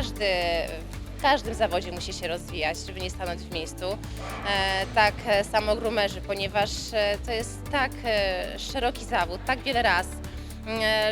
każdy, w każdym zawodzie musi się rozwijać, żeby nie stanąć w miejscu. E, tak e, samo grumerzy, ponieważ e, to jest tak szeroki zawód, tak wiele raz,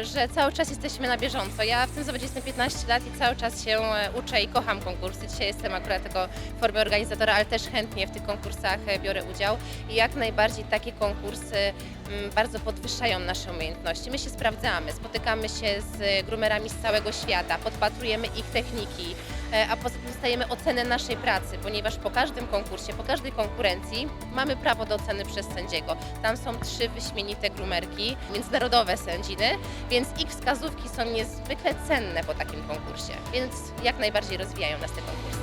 że cały czas jesteśmy na bieżąco. Ja w tym zawodzie jestem 15 lat i cały czas się e, uczę i kocham konkursy. Dzisiaj jestem akurat tego w formie organizatora, ale też chętnie w tych konkursach e, biorę udział. I jak najbardziej takie konkursy mm, bardzo podwyższają nasze umiejętności. My się sprawdzamy, spotykamy się z grumerami z całego świata, podpatrujemy ich techniki, e, a poza tym dostajemy ocenę naszej pracy, ponieważ po każdym konkursie, po każdej konkurencji mamy prawo do oceny przez sędziego. Tam są trzy wyśmienite grumerki, międzynarodowe sędziny, więc ich wskazówki są niezwykle cenne po takim konkursie, więc jak najbardziej rozwijają nas te konkursy.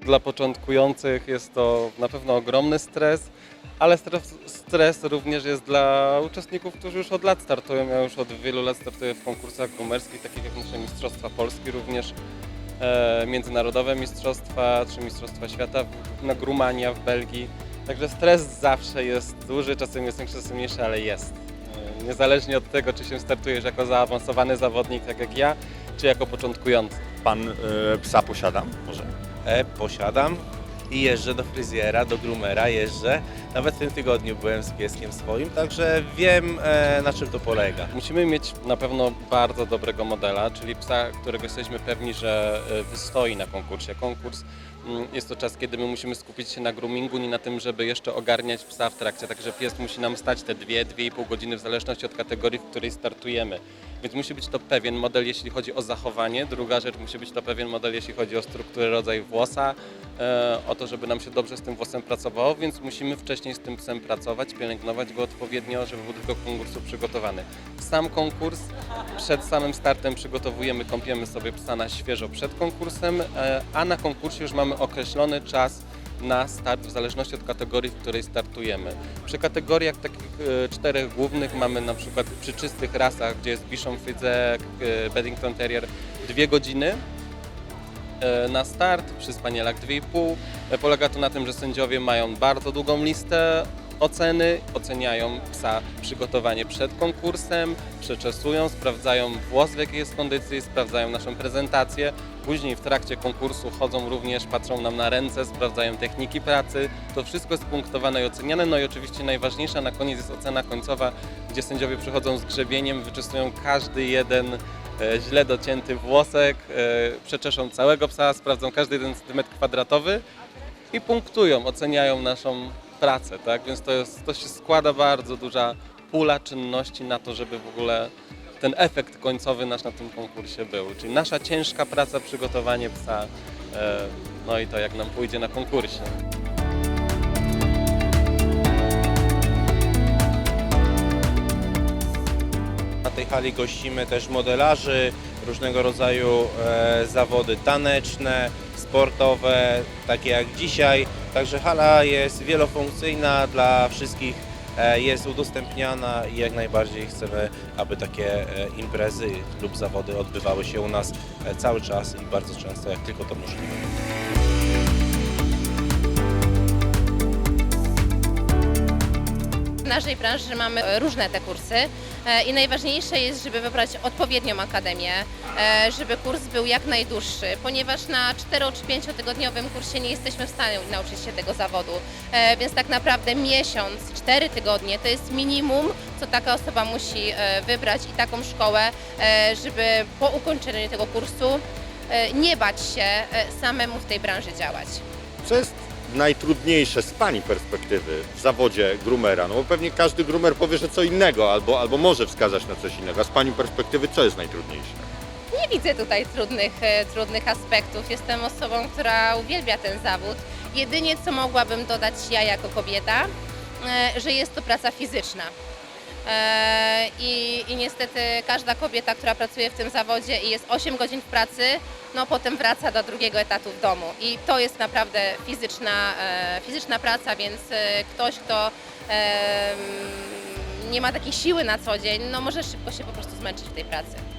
Dla początkujących jest to na pewno ogromny stres, ale stres, stres również jest dla uczestników, którzy już od lat startują. Ja już od wielu lat startuję w konkursach grumerskich, takich jak nasze Mistrzostwa Polski, również e, międzynarodowe mistrzostwa, czy Mistrzostwa Świata w, na Grumania w Belgii. Także stres zawsze jest duży, czasem jest większy, czasem mniejszy, ale jest. E, niezależnie od tego, czy się startujesz jako zaawansowany zawodnik, tak jak ja, czy jako początkujący. Pan y, psa posiada? Może. E, posiadam i jeżdżę do fryzjera, do groomera jeżdżę. Nawet w tym tygodniu byłem z pieskiem swoim, także wiem e, na czym to polega. Musimy mieć na pewno bardzo dobrego modela, czyli psa, którego jesteśmy pewni, że e, wystoi na konkursie. Konkurs mm, jest to czas, kiedy my musimy skupić się na groomingu, nie na tym, żeby jeszcze ogarniać psa w trakcie. Także pies musi nam stać te dwie, dwie i pół godziny w zależności od kategorii, w której startujemy. Więc musi być to pewien model, jeśli chodzi o zachowanie. Druga rzecz, musi być to pewien model, jeśli chodzi o strukturę, rodzaj włosa, e, o to, żeby nam się dobrze z tym włosem pracowało, więc musimy wcześniej z tym psem pracować, pielęgnować go odpowiednio, żeby był do konkursu przygotowany. Sam konkurs, przed samym startem przygotowujemy, kąpiemy sobie psa na świeżo przed konkursem, e, a na konkursie już mamy określony czas na start w zależności od kategorii, w której startujemy. Przy kategoriach takich e, czterech głównych mamy na przykład przy czystych rasach, gdzie jest Bichon Fryzek, e, Beddington Terrier, dwie godziny e, na start, przy spanielach 2,5. E, Polega to na tym, że sędziowie mają bardzo długą listę oceny, oceniają psa przygotowanie przed konkursem, przeczesują, sprawdzają włos w jakiej jest kondycji, sprawdzają naszą prezentację. Później w trakcie konkursu chodzą również, patrzą nam na ręce, sprawdzają techniki pracy. To wszystko jest punktowane i oceniane. No i oczywiście najważniejsza na koniec jest ocena końcowa, gdzie sędziowie przychodzą z grzebieniem, wyczesują każdy jeden e, źle docięty włosek, e, przeczeszą całego psa, sprawdzą każdy jeden centymetr kwadratowy i punktują, oceniają naszą pracę, tak? Więc to, jest, to się składa bardzo duża pula czynności na to, żeby w ogóle ten efekt końcowy nasz na tym konkursie był. Czyli nasza ciężka praca, przygotowanie psa, e, no i to jak nam pójdzie na konkursie. Na tej hali gościmy też modelarzy, różnego rodzaju e, zawody taneczne, sportowe, takie jak dzisiaj. Także hala jest wielofunkcyjna dla wszystkich, e, jest udostępniana i jak najbardziej chcemy, aby takie e, imprezy lub zawody odbywały się u nas e, cały czas i bardzo często, jak tylko to możliwe. Naszej branży mamy e, różne te kursy e, i najważniejsze jest, żeby wybrać odpowiednią akademię, e, żeby kurs był jak najdłuższy, ponieważ na 4 czy 5 tygodniowym kursie nie jesteśmy w stanie nauczyć się tego zawodu, więc tak naprawdę miesiąc, 4 tygodnie to jest minimum, co taka osoba musi wybrać i taką szkołę, żeby po ukończeniu tego kursu nie bać się samemu w tej branży działać. Co jest najtrudniejsze z Pani perspektywy w zawodzie groomera? No bo pewnie każdy groomer powie, że co innego, albo, albo może wskazać na coś innego. A z Pani perspektywy co jest najtrudniejsze? Nie widzę tutaj trudnych, e, trudnych aspektów. Jestem osobą, która uwielbia ten zawód. Jedynie co mogłabym dodać ja jako kobieta, e, że jest to praca fizyczna. E, I, I niestety każda kobieta, która pracuje w tym zawodzie i jest 8 godzin w pracy, no potem wraca do drugiego etatu w domu. I to jest naprawdę fizyczna, e, fizyczna praca, więc e, ktoś, kto nie ma takiej siły na co dzień, no może szybko się po prostu zmęczyć w tej pracy.